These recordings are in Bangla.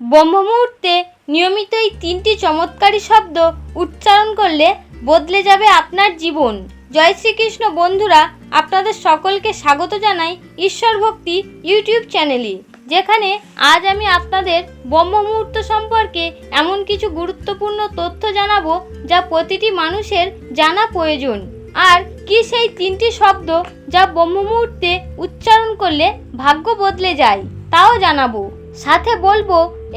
ব্রহ্ম মুহূর্তে নিয়মিত এই তিনটি চমৎকারী শব্দ উচ্চারণ করলে বদলে যাবে আপনার জীবন। জয় শ্রীকৃষ্ণ বন্ধুরা, আপনাদের সকলকে স্বাগত জানাই ঈশ্বর ভক্তি ইউটিউব চ্যানেলে, যেখানে আজ আমি আপনাদের ব্রহ্ম মুহূর্ত সম্পর্কে এমন কিছু গুরুত্বপূর্ণ তথ্য জানাব যা প্রতিটি মানুষের জানা প্রয়োজন। আর কি সেই তিনটি শব্দ যা ব্রহ্ম মুহূর্তে উচ্চারণ করলে ভাগ্য বদলে যায়, তাও জানাব। সাথে বলব,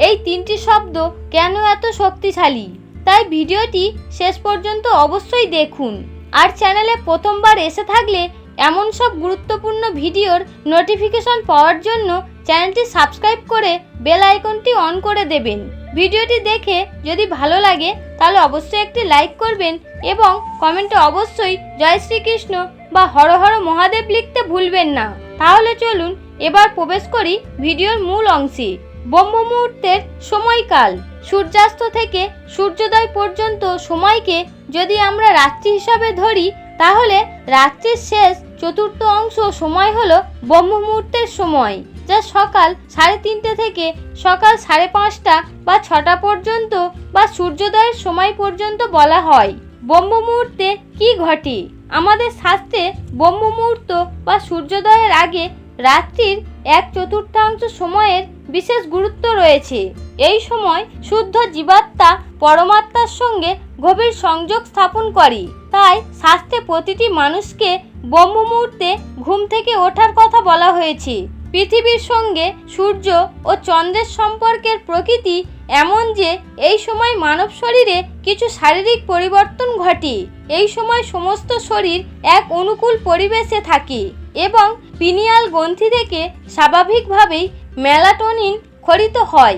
এই তিনটি শব্দ কেন এত শক্তিশালী? তাই ভিডিওটি শেষ পর্যন্ত অবশ্যই দেখুন। আর চ্যানেলে প্রথমবার এসে থাকলে এমন সব গুরুত্বপূর্ণ ভিডিওর নোটিফিকেশন পাওয়ার জন্য চ্যানেলটি সাবস্ক্রাইব করে বেল আইকনটি অন করে দেবেন। ভিডিওটি দেখে যদি ভালো লাগে, তাহলে অবশ্যই একটি লাইক করবেন এবং কমেন্টে অবশ্যই জয় শ্রীকৃষ্ণ বা হর হর মহাদেব লিখতে ভুলবেন না। তাহলে চলুন এবার প্রবেশ করি ভিডিওর মূল অংশে। ব্রহ্ম মুহূর্তের সময়কাল। সূর্যাস্ত থেকে সূর্যোদয় পর্যন্ত সময়কে যদি আমরা রাত্রি হিসাবে ধরি, তাহলে রাত্রির শেষ চতুর্থ অংশ সময় হলো ব্রহ্ম মুহূর্তের সময়, যা সকাল সাড়ে তিনটে থেকে সকাল সাড়ে পাঁচটা বা ছটা পর্যন্ত বা সূর্যোদয়ের সময় পর্যন্ত বলা হয়। ব্রহ্ম মুহূর্তে কি ঘটে? আমাদের শাস্ত্রে ব্রহ্ম মুহূর্ত বা সূর্যোদয়ের আগে রাত্রির এক চতুর্থাংশ সময়ের বিশেষ গুরুত্ব রয়েছে। এই সময় শুদ্ধ জীবাত্মা পরমাত্মার সঙ্গে গভীর সংযোগ স্থাপন করে। তাই শাস্ত্রে প্রতিটি মানুষকে ব্রহ্ম মুহূর্তে ঘুম থেকে ওঠার কথা বলা হয়েছে। পৃথিবীর সঙ্গে সূর্য ও চন্দ্রের সম্পর্কের প্রকৃতি এমন যে এই সময় মানব শরীরে কিছু শারীরিক পরিবর্তন ঘটে। এই সময় সমস্ত শরীর এক অনুকূল পরিবেশে থাকে এবং পিনিয়াল গ্রন্থি থেকে স্বাভাবিকভাবেই মেলাটোনিন খরিত হয়।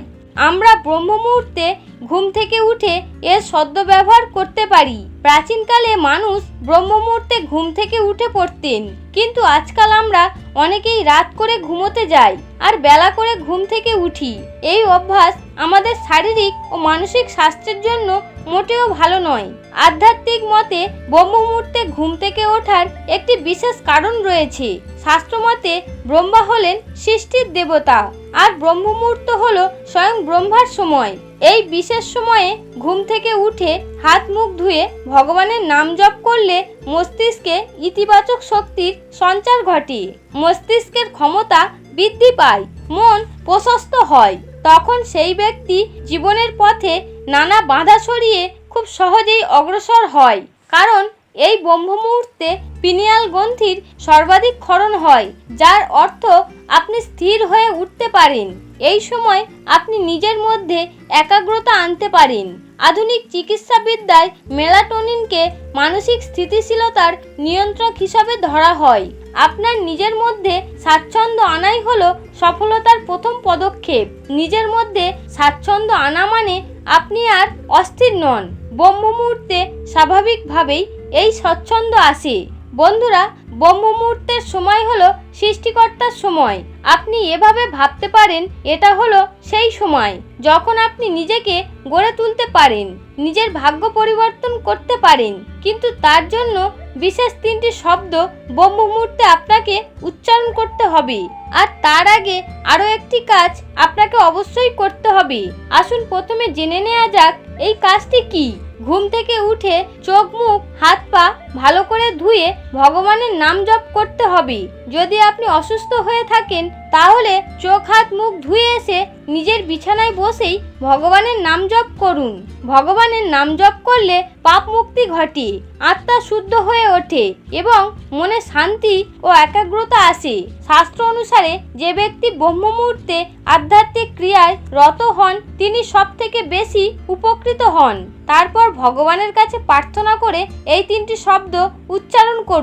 আমরা ব্রহ্ম মুহূর্তে ঘুম থেকে উঠে এর সদ্ব্যবহার করতে পারি। প্রাচীনকালে মানুষ ব্রহ্ম মুহূর্তে ঘুম থেকে উঠে পড়তেন। কিন্তু আজকাল আমরা অনেকেই রাত করে ঘুমোতে যাই আর বেলা করে ঘুম থেকে উঠি। এই অভ্যাস আমাদের শারীরিক ও মানসিক স্বাস্থ্যের জন্য মোটেও ভালো নয়। আধ্যাত্মিক মতে ব্রহ্ম মুহূর্তে ঘুম থেকে ওঠার একটি বিশেষ কারণ রয়েছে। শাস্ত্রমতে ব্রহ্মা হলেন সৃষ্টির দেবতা আর ব্রহ্ম মুহূর্ত হল স্বয়ং ব্রহ্মার সময়। এই বিশেষ সময়ে ঘুম থেকে উঠে হাত মুখ ধুয়ে ভগবানের নাম জপ করলে মস্তিষ্কে ইতিবাচক শক্তির সঞ্চার ঘটে। মস্তিষ্কের ক্ষমতা বৃদ্ধি পায়, মন প্রশস্ত হয়। তখন সেই ব্যক্তি জীবনের পথে নানা বাধা সরিয়ে খুব সহজেই অগ্রসর হয়। কারণ এই ব্রহ্ম মুহূর্তে পিনিয়াল গ্রন্থির সর্বাধিক ক্ষরণ হয়, যার অর্থ আপনি স্থির হয়ে উঠতে পারেন। এই সময় আপনি নিজের মধ্যে একাগ্রতা আনতে পারেন। আধুনিক চিকিৎসাবিদ্যায় মেলাটোনিনকে মানসিক স্থিতিশীলতার নিয়ন্ত্রক হিসাবে ধরা হয়। আপনার নিজের মধ্যে স্বাচ্ছন্দ্য আনাই হলো সফলতার প্রথম পদক্ষেপ। নিজের মধ্যে স্বাচ্ছন্দ্য আনা মানে আপনি আর অস্থির নন। ব্রহ্ম মুহূর্তে স্বাভাবিকভাবেই এই স্বচ্ছন্দ আসে। বন্ধুরা ব্রহ্ম মুহূর্তের সময় হলো সৃষ্টিকর্তার সময়। আপনি এভাবে ভাবতে পারেন, এটা হলো সেই সময়, যখন আপনি নিজেকে গড়ে তুলতে পারেন, নিজের ভাগ্য পরিবর্তন করতে পারেন। কিন্তু তার জন্য বিশেষ তিনটি শব্দ ব্রহ্ম মুহূর্তে আপনাকে উচ্চারণ করতে হবে। আর তার আগে আরও একটি কাজ আপনাকে অবশ্যই করতে হবে। আসুন প্রথমে জেনে নেওয়া যাক, এই কাজটি কি? ঘুম থেকে উঠে চোখ, মুখ, হাত, পা ভালো করে ধুয়ে ভগবানের নাম জপ করতে হবে। যদি আপনি অসুস্থ হয়ে থাকেন, তাহলে চোখ, হাত, মুখ ধুয়ে এসে নিজের বিছানায় বসেই ভগবানের নাম জপ করুন। ভগবানের নাম জপ করলে পাপ মুক্তি ঘটে, আত্মা শুদ্ধ হয়ে ওঠে এবং মনে শান্তি ও একাগ্রতা আসে। শাস্ত্র অনুসারে যে ব্যক্তি ব্রহ্ম মুহূর্তে আধ্যাত্মিক ক্রিয়ায় রত হন, তিনি সব থেকে বেশি উপকৃত হন। তারপর ভগবানের কাছে প্রার্থনা করে এই তিনটি শব্দ উচ্চারণ করুন।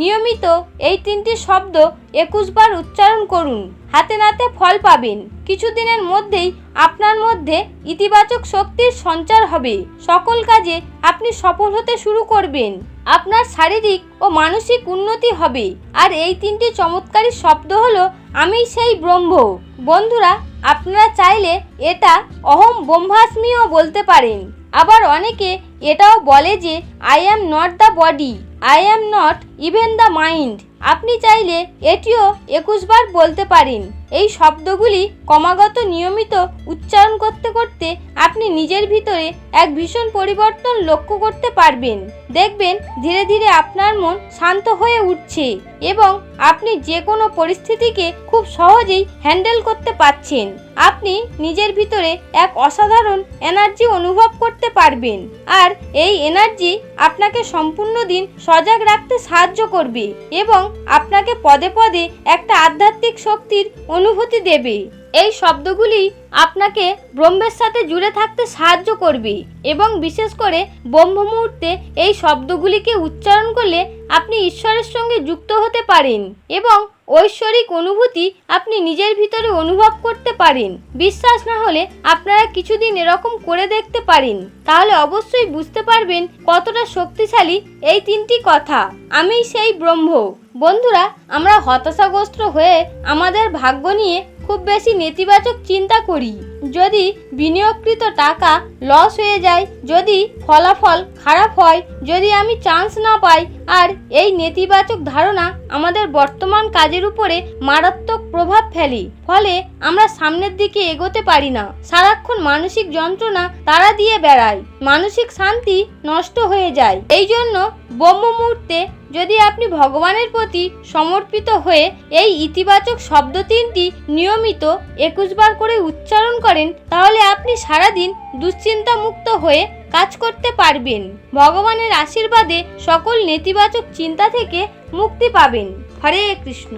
নিয়মিত এই তিনটি শব্দ একুশ বার উচ্চারণ করুন। হাতে নাতে ফল পাবেন। কিছুদিনের মধ্যেই আপনার মধ্যে ইতিবাচক শক্তির সঞ্চার হবে। সকল কাজে আপনি সফল হতে শুরু করবেন। আপনার শারীরিক ও মানসিক উন্নতি হবে। আর এই তিনটি চমৎকারী শব্দ হলো, আমি সেই ব্রহ্ম। বন্ধুরা, আপনারা চাইলে এটা অহম ব্রহ্মাস্মিও বলতে পারেন। আবার অনেকে এটাও বলে যে I am not the body I am not even the mind আপনি চাইলে এটিও একুশবার বলতে পারেন। এই শব্দগুলি ক্রমাগত নিয়মিত উচ্চারণ করতে করতে আপনি নিজের ভিতরে এক ভীষণ পরিবর্তন লক্ষ্য করতে পারবেন। দেখবেন ধীরে ধীরে আপনার মন শান্ত হয়ে উঠছে এবং আপনি যে কোনো পরিস্থিতিকে খুব সহজেই হ্যান্ডেল করতে পারছেন। আপনি নিজের ভিতরে এক অসাধারণ এনার্জি অনুভব করতে পারবেন আর এই এনার্জি আপনাকে সম্পূর্ণ দিন সজাগ রাখতে সাহায্য করবে এবং আপনাকে পদে পদে একটা আধ্যাত্মিক শক্তির অনুভূতি দেবে। এই শব্দগুলি আপনাকে ব্রহ্মের সাথে জুড়ে থাকতে সাহায্য করবে এবং বিশেষ করে ব্রহ্ম মুহূর্তে এই শব্দগুলিকে উচ্চারণ করলে আপনি ঈশ্বরের সঙ্গে যুক্ত হতে পারেন এবং ঐশ্বরিক অনুভূতি আপনি নিজের ভিতরে অনুভব করতে পারেন। বিশ্বাস না হলে আপনারা কিছুদিন এরকম করে দেখতে পারেন। তাহলে অবশ্যই বুঝতে পারবেন কতটা শক্তিশালী এই তিনটি কথা। আমি সেই ব্রহ্ম। বন্ধুরা, আমরা হতাশাগ্রস্ত হয়ে আমাদের ভাগ্য নিয়ে খুব বেশি নেতিবাচক চিন্তা করি। যদি বিনিয়োগকৃত টাকা লস হয়ে যায়, যদি ফলাফল খারাপ হয়, যদি আমি চান্স না পাই, আর এই নেতিবাচক ধারণা আমাদের বর্তমান কাজের উপরে মারাত্মক প্রভাব ফেলি, ফলে আমরা সামনের দিকে এগোতে পারি না। সারাক্ষণ মানসিক যন্ত্রণা তারা দিয়ে বেড়ায়, মানসিক শান্তি নষ্ট হয়ে যায়। এই জন্য ব্রহ্ম মুহূর্তে যদি আপনি ভগবানের প্রতি সমর্পিত হয়ে এই ইতিবাচক শব্দ তিনটি নিয়মিত একুশ বার করে উচ্চারণ করেন তাহলে আপনি সারাদিন দুশ্চিন্তা মুক্ত হয়ে কাজ করতে পারবেন। ভগবানের আশীর্বাদে সকল নেতিবাচক চিন্তা থেকে মুক্তি পাবেন। হরে কৃষ্ণ।